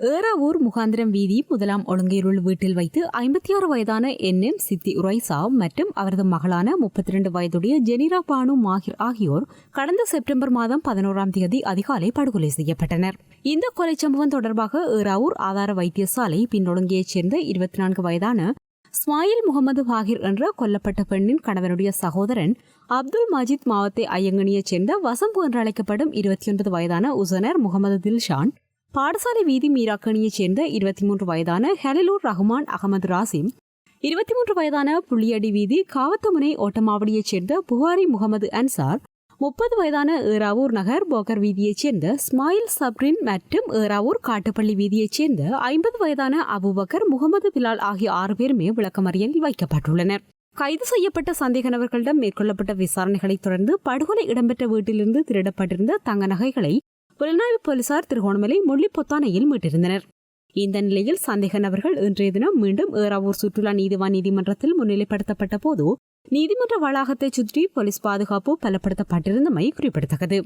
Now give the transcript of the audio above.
ஏறாவூர் முகாந்திரம் வீதி முதலாம் ஒழுங்கையுள் வீட்டில் வைத்து ஐம்பத்தி ஆறு வயதான என் எம் சித்தி உரைசா மற்றும் அவரது மகளான முப்பத்தி ரெண்டு வயதுடைய ஜெனிரா பானு மாஹிர் ஆகியோர் கடந்த செப்டம்பர் மாதம் பதினோராம் தேதி அதிகாலை படுகொலை செய்யப்பட்டனர். இந்த கொலை சம்பவம் தொடர்பாக ஏறாவூர் ஆதார வைத்தியசாலை பின்னொழுங்கியைச் சேர்ந்த இருபத்தி நான்கு வயதான ஸ்மாயில் முகமது பாகிர் என்ற கொல்லப்பட்ட பெண்ணின் கணவனுடைய சகோதரன் அப்துல் மஜித் மாவத்தை ஐயங்கனியைச் சேர்ந்த வசம்பு என்று அழைக்கப்படும் இருபத்தி ஒன்பது வயதான உசனர் முகமது தில்ஷான் பாடசாலை வீதி மீராக்கணியைச் சேர்ந்த இருபத்தி மூன்று வயதான ஹெலலூர் ரஹ்மான் அகமது ராசிம் இருபத்தி மூன்று வயதான புள்ளியடி வீதி காவத்தமுனை ஓட்டமாவடியைச் சேர்ந்த புகாரி முகமது அன்சார் முப்பது வயதான ஏறாவூர் நகர் போகர் வீதியைச் சேர்ந்த ஸ்மாயில் சப்ரின் மற்றும் ஏறாவூர் காட்டுப்பள்ளி வீதியைச் சேர்ந்த ஐம்பது வயதான அபுபக்கர் முகமது பிலால் ஆகிய ஆறு பேருமே விளக்கமறியலில் வைக்கப்பட்டுள்ளனர். கைது செய்யப்பட்ட சந்தேக நபர்களிடம் மேற்கொள்ளப்பட்ட விசாரணைகளைத் தொடர்ந்து படுகொலை இடம்பெற்ற வீட்டிலிருந்து திருடப்பட்டிருந்த தங்க நகைகளை புலனாய்வு போலீசார் திருகோணமலை முள்ளிப்பொத்தானையில் மீட்டிருந்தனர் இந்த நிலையில் சந்தேக நபர்கள் இன்றைய தினம் மீண்டும் ஏறாவூர் சுற்றுலா நீதிவான் நீதிமன்றத்தில் முன்னிலைப்படுத்தப்பட்ட போது நீதிமன்ற வளாகத்தை சுற்றி போலீஸ் பாதுகாப்பு பலப்படுத்தப்பட்டிருந்தமை குறிப்பிடத்தக்கது.